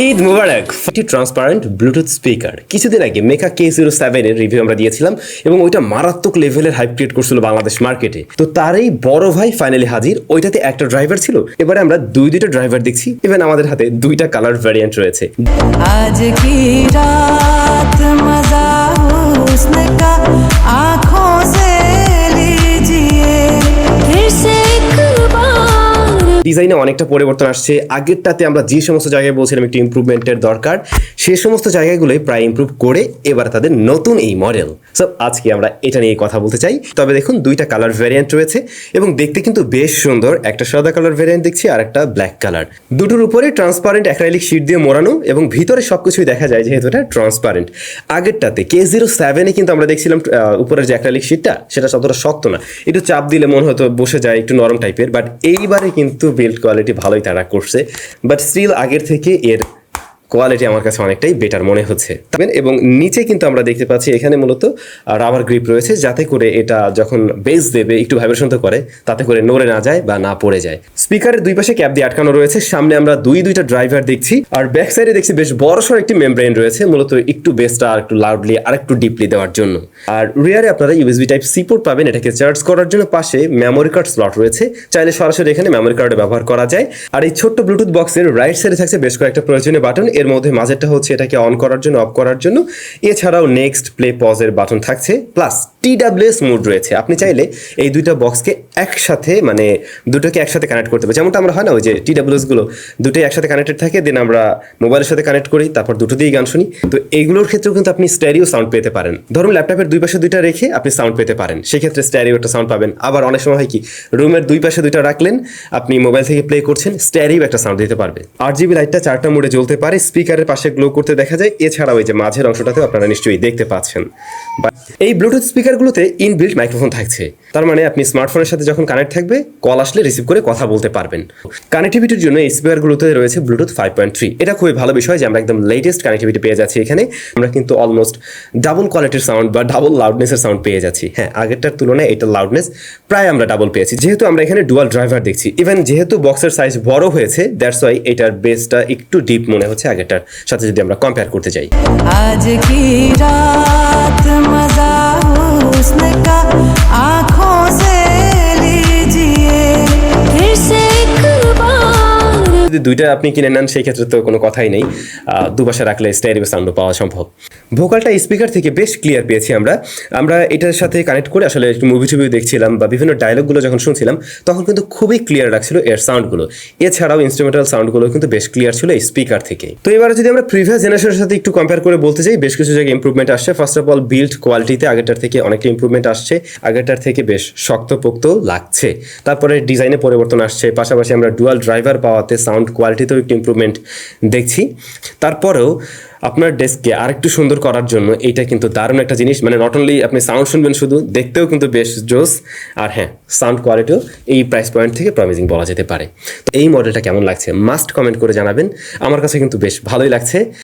ঈদ মুবারক। একটি transparent Bluetooth speaker কিছুদিন আগে মেকা কে জিরো সেভেনের রিভিউ আমরা দিয়েছিলাম এবং ওইটা মারাত্মক লেভেলের হাইপ ক্রিয়েট করছিল বাংলাদেশ মার্কেটে তো তারই বড় ভাই ফাইনালি হাজির। ওইটাতে একটা ড্রাইভার ছিল। এবারে আমরা দুই দুইটা ড্রাইভার দেখছি। ইভেন আমাদের হাতে দুইটা কালার ভ্যারিয়েন্ট রয়েছে। আজ কি রাত মজা ডিজাইনে অনেকটা পরিবর্তন আসছে। আগেরটাতে আমরা যে সমস্ত জায়গায় বলছিলাম একটু ইমপ্রুভমেন্টের দরকার, সে সমস্ত জায়গাগুলোই প্রায় ইমপ্রুভ করে এবার তাদের নতুন এই মডেল সো আজকে আমরা এটা নিয়ে কথা বলতে চাই। তবে দেখুন, দুইটা কালার ভ্যারিয়েন্ট রয়েছে এবং দেখতে কিন্তু বেশ সুন্দর। একটা সাদা কালার ভ্যারিয়েন্ট দেখছি, আর একটা ব্ল্যাক কালার দুটোর উপরে ট্রান্সপারেন্ট অ্যাক্রাইলিক শিট দিয়ে মোড়ানো এবং ভিতরে সব কিছুই দেখা যায় যেহেতু এটা ট্রান্সপারেন্ট আগেরটাতে কে জিরো সেভেনে কিন্তু আমরা দেখছিলাম উপরের যে অ্যাক্রাইলিক শিটটা সেটা ততটা শক্ত না। একটু চাপ দিলে মনে হতো বসে যায়, একটু নরম টাইপের বাট এইবারে কিন্তু বিল্ড কোয়ালিটি ভালোই তারা করছে বাট স্টিল আগের থেকে এর কোয়ালিটি আমার কাছে অনেকটাই বেটার মনে হচ্ছে। এবং নিচে কিন্তু আমরা দেখতে পাচ্ছি এখানে মূলত রাবার গ্রিপ রয়েছে যাতে করে এটা যখন বেস দেবে একটু ভাইব্রেশন তো করে, তাতে করে নড়ে না যায় বা না পড়ে যায়। স্পিকারের দুই পাশে ক্যাপ দিয়ে আটকানো রয়েছে, সামনে আমরা দুই দুইটা ড্রাইভার দেখছি, আর ব্যাক সাইডে দেখছি বেশ বড়সড় একটি মেমব্রেন রয়েছে, মূলত একটু বেসটা আর একটু লাউডলি আর একটু ডিপলি দেওয়ার জন্য। আর রিয়ারে আপনারা ইউএসবি টাইপ সি পোর্ট পাবেন, এটাকে চার্জ করার জন্য পাশে মেমোরি কার্ড স্লট রয়েছে, চাইলে সরাসরি এখানে মেমোরি কার্ড ব্যবহার করা যায়। আর এই ছোট্ট ব্লুটুথ বক্সের রাইট সাইডে থাকছে বেশ কয়েকটা প্রয়োজনীয় বাটন এর মধ্যে মাঝেরটা হচ্ছে এটাকে অন করার জন্য অফ করার জন্য। এছাড়াও নেক্সট প্লে পজের বাটন থাকছে প্লাস টিডাব্লিউএস মোড রয়েছে। আপনি চাইলে এই দুইটা বক্সকে একসাথে মানে দুটোকে একসাথে কানেক্ট করতে পারবেন যেমনটা আমরা হয় না, ওই যে টিডাব্লিউএসগুলো, দুটোই একসাথে কানেক্টেড থাকে দেন আমরা মোবাইলের সাথে কানেক্ট করি, তারপর দুটো দিয়েই গান শুনি। তো এইগুলোর ক্ষেত্রেও কিন্তু আপনি স্ট্যারিও সাউন্ড পেতে পারেন। ধরুন ল্যাপটপের দুই পাশে দুইটা রেখে আপনি সাউন্ড পেতে পারেন। সেক্ষেত্রে স্ট্যারিও একটা সাউন্ড পাবেন। আবার অনেক সময় হয় কি, রুমের দুই পাশে দুইটা রাখলেন, আপনি মোবাইল থেকে প্লে করছেন স্ট্যারিও একটা সাউন্ড দিতে পারবে। আর জিবি লাইটটা চারটা মোডে জ্বলতে পারে স্পিকারের পাশে গ্লো করতে দেখা যায়, এছাড়াও এই যে মাঝের অংশটাতেও আপনারা নিশ্চয়ই দেখতে পাচ্ছেন। এই ব্লুটুথ স্পিকারগুলোতে ইনবিল্ট মাইক্রোফোন থাকছে। তার মানে আপনি স্মার্টফোনের সাথে যখন কানেক্ট থাকবে কল আসলে রিসিভ করে কথা বলতে পারবেন। কানেক্টিভিটির জন্য এই স্পিকারগুলোতে রয়েছে ব্লুটুথ ফাইভ পয়েন্ট থ্রি এটা খুবই ভালো বিষয় যে আমরা একদম লেটেস্ট কানেক্টিভিটি পেয়ে যাচ্ছি এখানে। আমরা কিন্তু অলমোস্ট ডাবল কোয়ালিটির সাউন্ড বা ডাবল লাউডনেসের সাউন্ড পেয়ে যাচ্ছি। হ্যাঁ আগেরটার তুলনায় এটা লাউডনেস প্রায় আমরা ডাবল পেয়েছি। যেহেতু আমরা এখানে ডুয়াল ড্রাইভার দেখছি ইভেন যেহেতু বক্সের সাইজ বড় হয়েছে দ্যাটস ওয়াই এটার বেসটা একটু ডিপ মনে হচ্ছে আগেরটার সাথে যদি আমরা কম্পেয়ার করতে চাই আজ কি রাত মজা হুসন কা যদি দুইটা আপনি কিনে নেন সেই ক্ষেত্রে তো কোনো কথাই নেই। আহ, দুপাশে রাখলে স্টেরিও সাউন্ডও পাওয়া সম্ভব। ভোকালটা স্পিকার থেকে বেশ ক্লিয়ার পেয়েছি আমরা। আমরা এটার সাথে কানেক্ট করে আসলে একটু মুভি টুভি দেখছিলাম বা বিভিন্ন ডায়লগগুলো যখন শুনছিলাম তখন কিন্তু খুবই ক্লিয়ার লাগছিল এর সাউন্ডগুলো এছাড়াও ইনস্ট্রুমেন্টাল সাউন্ডগুলো কিন্তু বেশ ক্লিয়ার ছিল স্পিকার থেকে। তো এবার যদি আমরা প্রিভিয়াস জেনারেশনের সাথে একটু কম্পেয়ার করে বলতে চাই বেশ কিছু জায়গায় ইমপ্রুভমেন্ট আসছে। ফার্স্ট অফ অল বিল্ড কোয়ালিটিতে আগেরটার থেকে অনেকটা ইমপ্রুভমেন্ট আসছে। আগেরটার থেকে বেশ শক্তপোক্ত লাগছে। তারপরে ডিজাইনে পরিবর্তন আসছে। পাশাপাশি আমরা ডুয়াল ড্রাইভার পাওয়াতে সাউন্ড কোয়ালিটিতেও একটু ইম্প্রুভমেন্ট দেখছি। তারপরেও আপনার ডেস্ককে আরেকটু সুন্দর করার জন্য এইটা কিন্তু দারুণ একটা জিনিস। মানে নট অনলি আপনি সাউন্ড শুনবেন শুধু, দেখতেও কিন্তু বেশ জোস আর হ্যাঁ সাউন্ড কোয়ালিটিও এই প্রাইস পয়েন্ট থেকে প্রমিজিং বলা যেতে পারে। তো এই মডেলটা কেমন লাগছে? মাস্ট কমেন্ট করে জানাবেন। আমার কাছে কিন্তু বেশ ভালোই লাগছে।